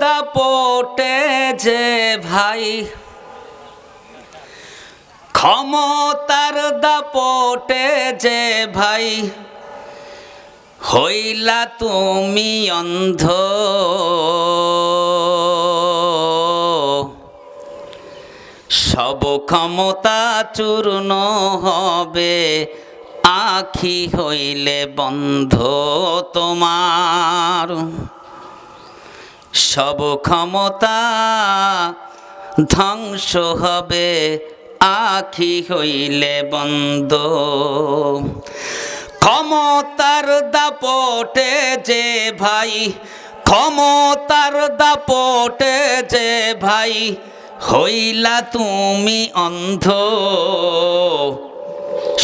দাপটে যে ভাই। ক্ষমতার দাপটে যে ভাই। হইলা তুমি অন্ধ। সব ক্ষমতা চূর্ণ হবে, আখি হইলে বন্ধ তোমার। সব ক্ষমতা ধ্বংস হবে, আখি হইলে বন্ধ। ক্ষমতার দাপটে যে ভাই, ক্ষমতার দাপটে যে ভাই, হইলা তুমি অন্ধ।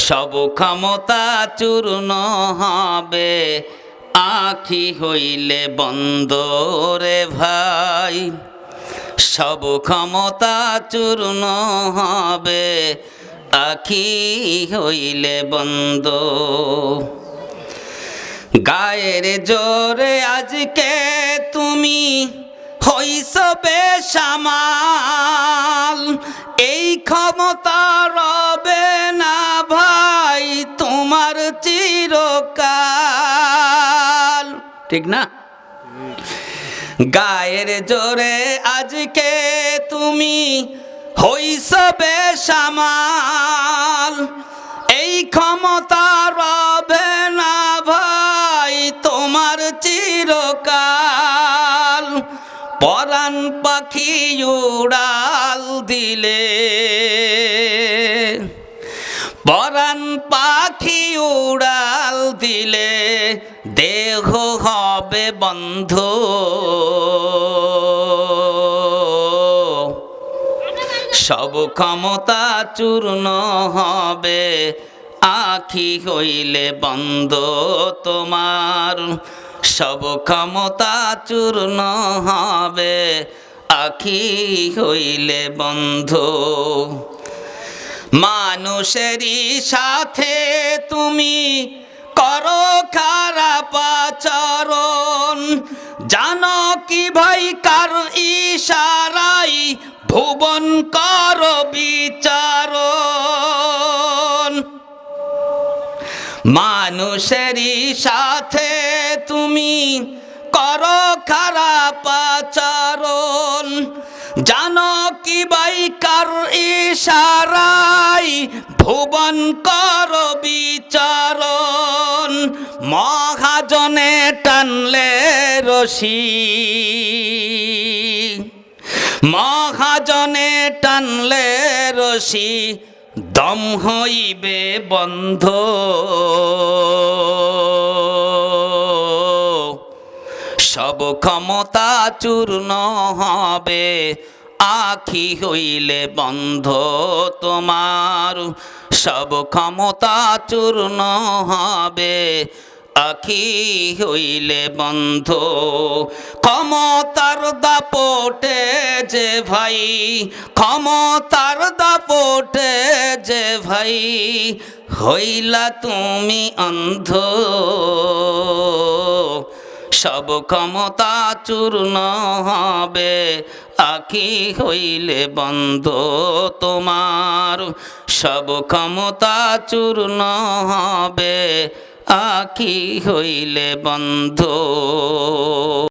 সব ক্ষমতা চূর্ণ হবে আখি হইলে বন্ধ রে ভাই। সব ক্ষমতা চূর্ণ হবে, আখি হইলে বন্ধ। গায়ের জোরে আজকে তুমি হইস বেসামাল, এই ক্ষমতা ঠিক না? গায়ের জোরে আজকে তুমি হইস বেসামাল। এই ক্ষমতা রবে না ভাই, তোমার চিরকাল। পরাণ পাখি উড়াল দিলে। পরাণ পাখি উড়াল দিলে। দেহ হবে বন্ধ। সব ক্ষমতা চূর্ণ হবে, আখি হইলে বন্ধ তোমার। সব ক্ষমতা চূর্ণ হবে, আখি হইলে বন্ধ। মানুষেরই সাথে তুমি করো খারাপ আচরণ। জানো কি ভাই কার ইশারাই ভুবন কর বিচারণ। মানুষেরই সাথে তুমি করো খারাপ আচরণ। জানো কি বাই কার ইশারাই ভুবন কর মহাজনে টানলে রশি। মহাজনে টানলে রশি, দম হইবে বন্ধ। সব ক্ষমতা চূর্ণ হবে, আখি হইলে বন্ধ তোমার। সব ক্ষমতা চূর্ণ হবে আখি হইলে বন্ধ, ক্ষমতার দাপটে যে ভাই, ক্ষমতার দাপটে যে ভাই, হইলা তুমি অন্ধ। সব ক্ষমতা চূর্ণ হবে আখি হইলে বন্ধ তোমার। সব ক্ষমতা চূর্ণ হবে আখি হইলে বন্ধ?